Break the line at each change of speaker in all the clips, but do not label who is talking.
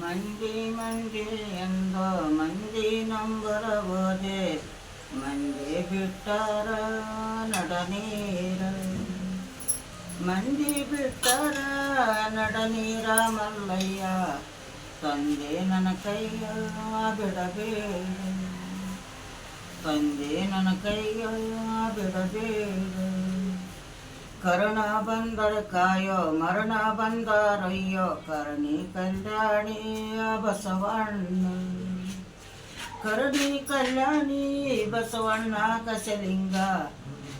ಮಂದಿ ಮಂದಿ ಎಂದು ಮಂದಿ ನಂಬರ ಹೋದೆ ಮಂದಿ ಬಿಟ್ಟಾರ ನಡನೀರ ಮಂದಿ ಬಿಟ್ಟಾರ ನಡನೀರ ಮಲ್ಲಯ್ಯ ತಂದೆ ನನ್ನ ಕೈಯ ಬಿಡಬೇಡ ತಂದೆ ನನ್ನ ಕೈಯ ಬಿಡಬೇಡ ಕರುಣ ಬಂದರ ಕಾಯೋ ಮರಣ ಬಂದರಯ್ಯೋ ಕರಣಿ ಕಲ್ಯಾಣಿ ಬಸವಣ್ಣ. ಕರುಣಿ ಕಲ್ಯಾಣಿ ಬಸವಣ್ಣ, ಕಸಲಿಂಗ,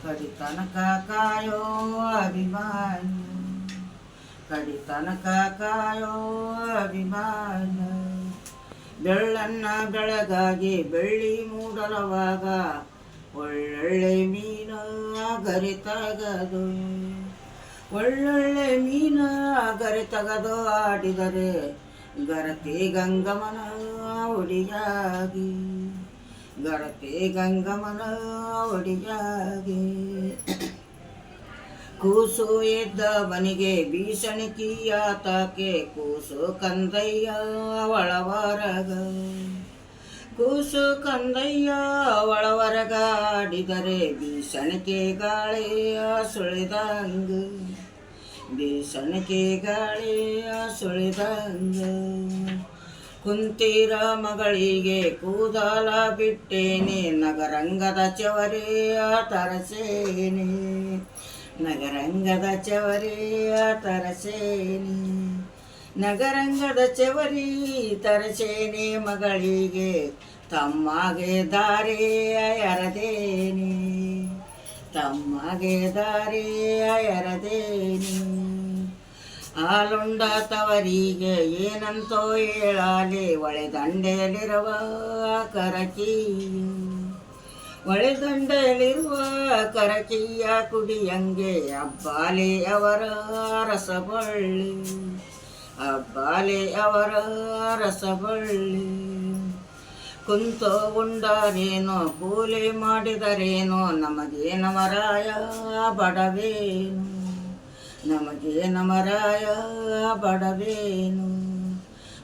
ಕಡಿತನಕ ಕಾಯೋ ಅಭಿಮಾನ. ಕಡಿತನಕ ಕಾಯೋ ಅಭಿಮಾನ. ಬೆಳ್ಳನ್ನ ಬೆಳಗಾಗಿ ಬೆಳ್ಳಿ ಮೂಡಲವಾಗ ಒಳ್ಳೊಳ್ಳೆ ಮೀನು ಗರಿ ತಗದು. ಒಳ್ಳೊಳ್ಳೆ ಮೀನ ಗರಿ ತಗದು ಆಡಿದರೆ ಗರತೆ ಗಂಗಮನ ಒಡಿಯಾಗಿ. ಗರತಿ ಗಂಗಮನ ಒಡಿಯಾಗಿ. ಕೂಸು ಎದ್ದವನಿಗೆ ಭೀಷಣಿಕಿಯ ತಾಕೆ ಕೂಸು ಕಂದಯ್ಯ ಒಳವರಗ. ಕೂಸು ಕಂದಯ್ಯ ಒಳವರಗಾಡಿದರೆ ಬೀಸಣಿಕೆ ಗಾಳಿಯ ಸುಳಿದಂಗ. ಬೀಸಣಿಕೆ ಗಾಳಿಯ ಸುಳಿದಂಗ. ಕುಂತೀರ ಮಗಳಿಗೆ ಕೂದಲ ಬಿಟ್ಟೇನೆ, ನಗರಂಗದ ಚವರಿಯ ತರಸೇನೆ. ನಗರಂಗದ ಚವರಿಯ ತರಸೇನೆ. ನಗರಂಗದ ಚವರಿ ತರಸೇನೆ ಮಗಳಿಗೆ. ತಮ್ಮಗೆ ದಾರಿ ಅಯರದೇನಿ. ತಮ್ಮಗೆ ದಾರಿ ಅಯರದೇನಿ. ಹಾಲುಂಡ ತವರಿಗೆ ಏನಂತೋ ಹೇಳಾಲಿ, ಒಳೆದಂಡೆಯಲ್ಲಿರುವ ಕರಕಿ. ಒಳೆದಂಡೆಯಲ್ಲಿರುವ ಕರಕಿಯ ಕುಡಿಯಂಗೆ ಅಬ್ಬಾಲೆ ಅವರ ರಸಬಳ್ಳಿ. ಅವರ ರಸಬಳ್ಳಿ. ಕುಂತೋ ಉಂಡರೇನೋ, ಕೂಲಿ ಮಾಡಿದರೇನೋ ನಮಗೆ ನಮರಾಯ ಬಡವೇನು? ನಮಗೆ ನಮರಾಯ ಬಡವೇನು?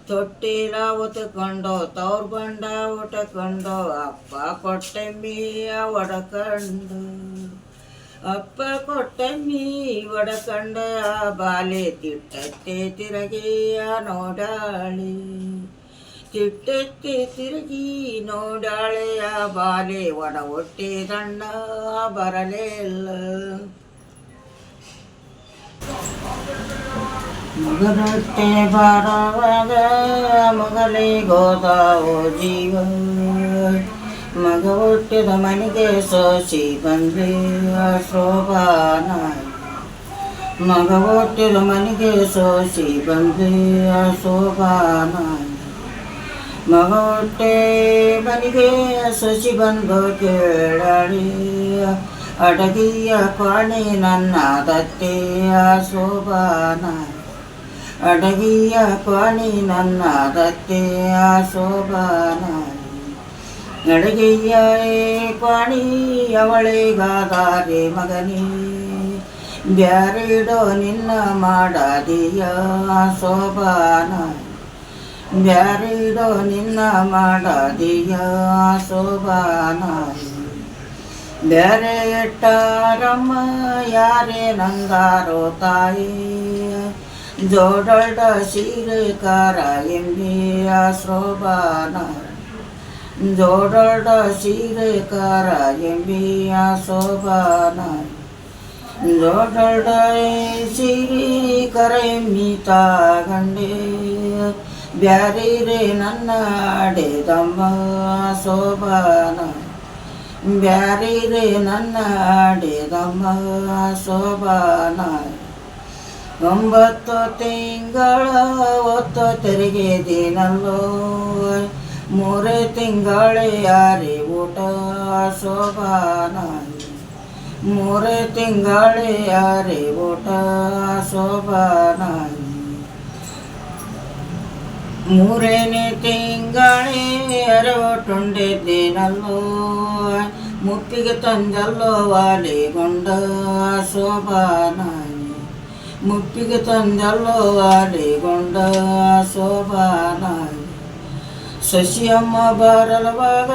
ತೊಟ್ಟಿಲ ಉತ್ಕೊಂಡು ತವ್ರ ಬಂಡ ಉಟ್ಕೊಂಡು, ಅಪ್ಪ ಕೊಟ್ಟೆಂಬಿಯ ಒಡಕಂಡು. ಅಪ್ಪ ಕೊಟ್ಟೆಮ್ಮಿ ಒಡಕಂಡ ಬಾಲೆ ತಿಟ್ಟತ್ತೆ ತಿರಗೆಯ ನೋಡಾಳಿ. ತಿಟ್ಟತ್ತೆ ತಿರುಗಿ ನೋಡಾಳೆಯ ಬಾಲೆ ಒಡ ಹೊಟ್ಟೆ ದಂಡ ಬರಲೇ ಇಲ್ಲ ಬರವಾಗ ಮಗಲೇ ಗೋದಾವೋ ಜೀವ. ಮಗ ಹುಟ್ಟಿದ ಮನೆಗೆ ಸೋಸಿ ಬಂದೆ ಶೋಭಾನ ಮಗ ಹುಟ್ಟಿದ ಮನೆಗೆ ಸೋಸಿ ಬಂದೆ ಶೋಭಾನ ಮಗ ಹುಟ್ಟೆ ಮನೆಗೆ ಸೊಸಿ ಬಂದು ಕೇಳಾಳಿ ಅಡಗಿಯ ಕೊನೆ ನನ್ನ ದತ್ತೆಯ ಶೋಭಾನ ಅಡಗಿಯ ಕೊನೆ ನನ್ನ ದತ್ತೆಯ ಶೋಭಾನ ಅಡಗಿಯ ಪಾಣಿ ಅವಳಿಗಾದಾರೆ ಮಗನೇ. ಬ್ಯಾರಿಡೋ ನಿನ್ನ ಮಾಡದಿಯ ಸೋಬಾನ? ಬ್ಯಾರಿಡೋ ನಿನ್ನ ಮಾಡದಿಯ ಸೋಬಾನ? ಬ್ಯಾರೆ ಇಟ್ಟಾರಮ್ಮ ಯಾರೇ ನಂಗಾರೋ ತಾಯಿ? ಜೋಡೊಡ ಸೀರೆ ಕಾರ ಎಂಬಿಯ ಶೋಭಾನ ಜೋಡಡ ಸೀರೆ ಕಾರ ಎಂಬಿಯ ಶೋಭಾನ ಜೋಡಡ ಸೀರೆ ಕರ ಎಮ್ಮಿ ಬ್ಯಾರಿ ರೇ ನನ್ನ ಅಡೆ ಆಡೆದಮ್ಮ ಬ್ಯಾರಿ ರೇ ನನ್ನ ಅಡೆ ದಮ್ಮ ಶೋಭಾನ ಒಂಬತ್ತು ತಿಂಗಳ ಒತ್ತು ತೆರಿಗೆ ದಿನಲ್ಲೋ ಮೂರೇ ತಿಂಗಳೇ ಯಾರಿ ಊಟ ಶೋಭಾನ ಮೂರೇ ತಿಂಗಳೇ ಯಾರಿ ಊಟ ಶೋಭಾನ ಮೂರನೇ ತಿಂಗಳೇ ಅರವಟುಂಡಿದ್ದೀನಲ್ಲೋ ಮುಪ್ಪಿಗೆ ತಂದಲ್ಲೋ ವಾಲಿಗೊಂಡ ಶೋಭಾನಾಯಿ ಮುಪ್ಪಿಗೆ ತಂದಲ್ಲೋ ವಾಲಿಗೊಂಡ ಶೋಭಾನಾಯಿ ಸಸಿಯಮ್ಮ ಬರಲವಾಗ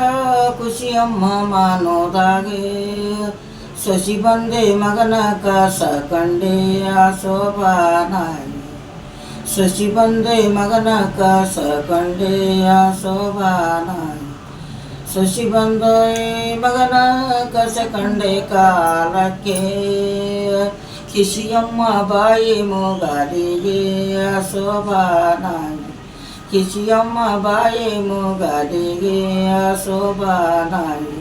ಖುಷಿಯಮ್ಮ ಮಾನೋದಾಗೆ ಸಸಿ ಬಂದೆ ಮಗನ ಕಸ ಕಂಡೆ ಆ ಶೋಭಾನಾಗಿ ಸಸಿ ಬಂದೆ ಮಗನ ಕಸ ಕಂಡೆ ಆ ಶೋಭಾನಾಗಿ ಸಸಿ ಬಂದ ಮಗನ ಕಸ ಕಂಡೆ ಕಾಲಕ್ಕೆ ಕಿಸಿಯಮ್ಮ ಬಾಯಿ ಮೂಗಾಲಿಗೆ ಶೋಭಾನಾಗಿ ಕಿಸಿಯಮ್ಮ ಬಾಯಿ ಮೂಗಾಲಿಗೆ ಶೋಭಾನಾಗಿ